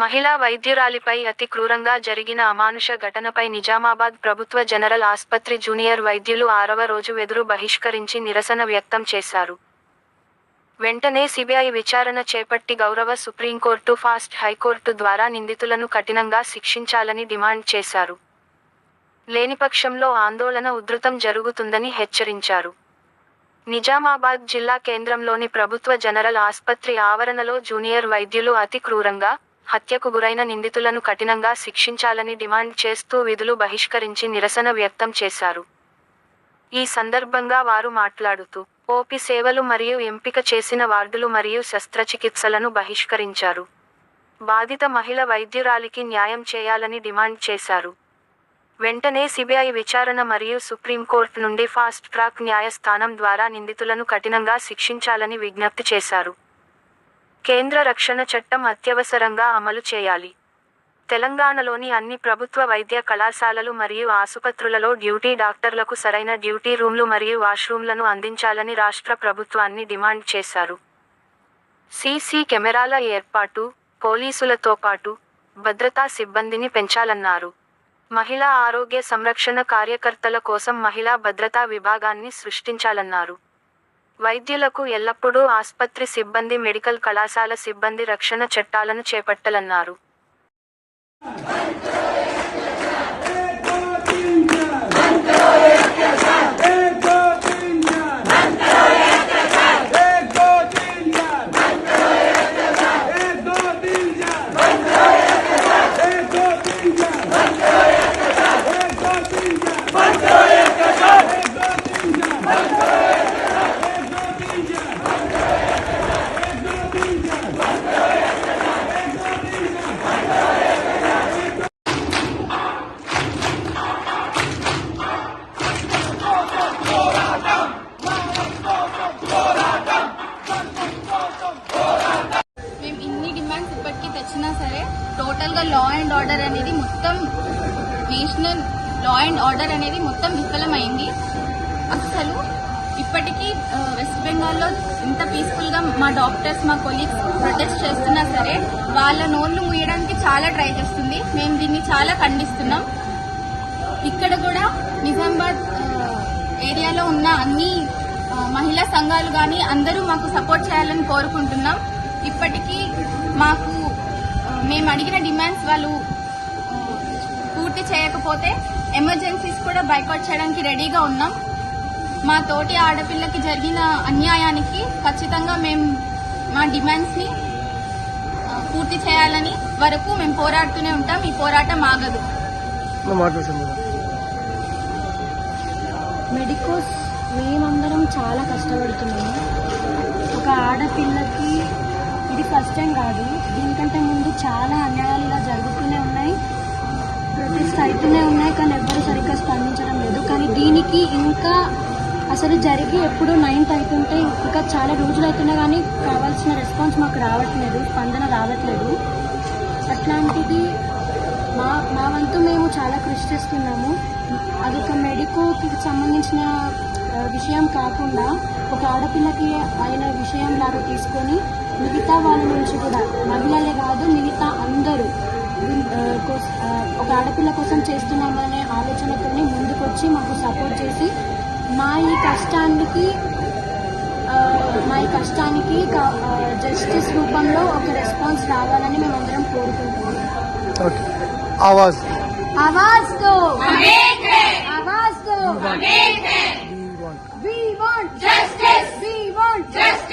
మహిళా వైద్యురాలిపై అతి క్రూరంగా జరిగిన అమానుష ఘటనపై నిజామాబాద్ ప్రభుత్వ జనరల్ ఆస్పత్రి జూనియర్ వైద్యులు ఆరవ రోజు వెదురు బహిష్కరించి నిరసన వ్యక్తం చేశారు. వెంటనే సిబిఐ విచారణ చేపట్టి గౌరవ సుప్రీంకోర్టు ఫాస్ట్ హైకోర్టు ద్వారా నిందితులను కఠినంగా శిక్షించాలని డిమాండ్ చేశారు. లేనిపక్షంలో ఆందోళన ఉధృతం జరుగుతుందని హెచ్చరించారు. నిజామాబాద్ జిల్లా కేంద్రంలోని ప్రభుత్వ జనరల్ ఆస్పత్రి ఆవరణలో జూనియర్ వైద్యులు అతి క్రూరంగా హత్యకు గురైన నిందితులను కఠినంగా శిక్షించాలని డిమాండ్ చేస్తూ విధులు బహిష్కరించి నిరసన వ్యక్తం చేశారు. ఈ సందర్భంగా వారు మాట్లాడుతూ ఓపి సేవలు మరియు ఎంపిక చేసిన వార్డులు మరియు శస్త్రచికిత్సలను బహిష్కరించారు. బాధిత మహిళ వైద్యురాలికి న్యాయం చేయాలని డిమాండ్ చేశారు. వెంటనే సిబిఐ విచారణ మరియు సుప్రీంకోర్టు నుండి ఫాస్ట్ ట్రాక్ న్యాయస్థానం ద్వారా నిందితులను కఠినంగా శిక్షించాలని విజ్ఞప్తి చేశారు. కేంద్ర రక్షణ చట్టం అత్యవసరంగా అమలు చేయాలి. తెలంగాణలోని అన్ని ప్రభుత్వ వైద్య కళాశాలలు మరియు ఆసుపత్రులలో డ్యూటీ డాక్టర్లకు సరైన డ్యూటీ రూమ్లు మరియు వాష్రూమ్లను అందించాలని రాష్ట్ర ప్రభుత్వాన్ని డిమాండ్ చేశారు. సీసీ కెమెరాల ఏర్పాటు పోలీసులతో పాటు భద్రతా సిబ్బందిని పెంచాలన్నారు. మహిళా ఆరోగ్య సంరక్షణ కార్యకర్తల కోసం మహిళా భద్రతా విభాగాన్ని సృష్టించాలన్నారు. వైద్యులకు ఎల్లప్పుడూ ఆస్పత్రి సిబ్బంది మెడికల్ కళాశాల సిబ్బంది రక్షణ చట్టాలను చేపట్టాలన్నారు. మేము ఇన్ని డిమాండ్స్ ఇప్పటికీ తెచ్చినా సరే టోటల్గా లా అండ్ ఆర్డర్ అనేది మొత్తం నేషనల్ లా అండ్ ఆర్డర్ అనేది మొత్తం విఫలమైంది. అసలు ఇప్పటికీ వెస్ట్ బెంగాల్లో ఇంత పీస్ఫుల్గా మా డాక్టర్స్ మా కొలీగ్స్ ప్రొటెస్ట్ చేస్తున్నా సరే వాళ్ళ నోళ్ళు మూయడానికి చాలా ట్రై చేస్తుంది. మేము దీన్ని చాలా ఖండిస్తున్నాం. ఇక్కడ కూడా నిజామాబాద్ ఏరియాలో ఉన్న అన్ని మహిళా సంఘాలు కానీ అందరూ మాకు సపోర్ట్ చేయాలని కోరుకుంటున్నాం. ఇప్పటికీ మాకు మేము అడిగిన డిమాండ్స్ వాళ్ళు పూర్తి చేయకపోతే ఎమర్జెన్సీస్ కూడా బైకౌట్ చేయడానికి రెడీగా ఉన్నాం. మా తోటి ఆడపిల్లకి జరిగిన అన్యాయానికి ఖచ్చితంగా మేము మా డిమాండ్స్ని ఆ, పూర్తి చేయాలని వరకు మేము పోరాడుతూనే ఉంటాం. ఈ పోరాటం ఆగదు. మెడికోస్ మేమందరం చాలా కష్టపడుతున్నాము. ఒక ఆడపిల్లకి ఫస్ట్ టైం కాదు. దీనికంటే ముందు చాలా అన్యాయాలు ఇలా జరుగుతూనే ఉన్నాయి. ప్రొటెస్ట్ అవుతూనే ఉన్నాయి కానీ ఎవ్వరూ సరిగ్గా స్పందించడం లేదు. కానీ దీనికి ఇంకా అసలు జరిగి ఎప్పుడు నైన్త్ అవుతుంటే ఇంకా చాలా రోజులు అవుతున్నా కానీ కావాల్సిన రెస్పాన్స్ మాకు రావట్లేదు. స్పందన రావట్లేదు. అట్లాంటిది మా మా వంతు మేము చాలా కృషి చేస్తున్నాము. అదొక మెడికోకి సంబంధించిన విషయం కాకుండా ఒక ఆడపిల్లకి అయిన విషయం లాగా తీసుకొని మిగతా వాళ్ళ నుంచి కూడా మహిళలే కాదు మిగతా అందరూ ఒక ఆడపిల్ల కోసం చేస్తున్నామనే ఆలోచనతోనే ముందుకొచ్చి మాకు సపోర్ట్ చేసి మా ఈ కష్టానికి మా ఈ కష్టానికి జస్టిస్ రూపంలో ఒక రెస్పాన్స్ రావాలని మేమందరం కోరుకుంటున్నాం. We want. Justice. We want justice.